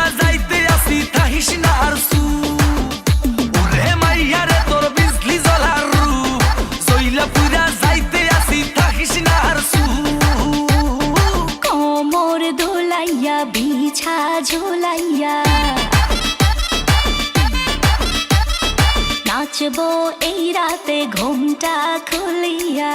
লইয়া যাইতে আসি তাহিস না আর সু। ওরে মাইয়ারে তোর বিজলি জ্বলার রু। জইলা পুরা যাইতে আসি ঝোলাইয়া। নাচবো এই রাতে ঘুমটা খুলিয়া।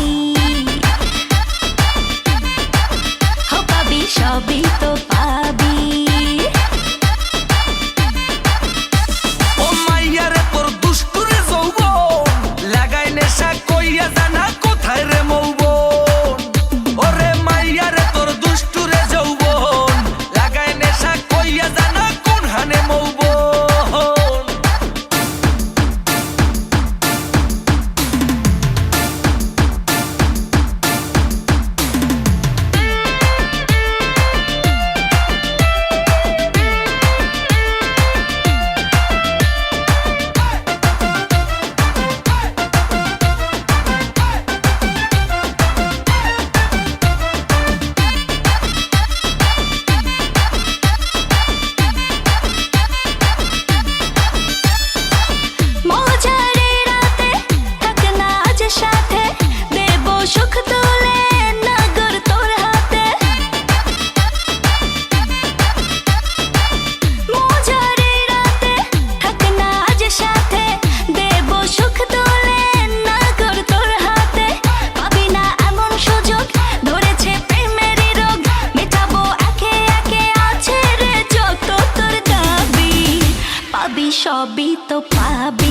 সবই তো পাবি।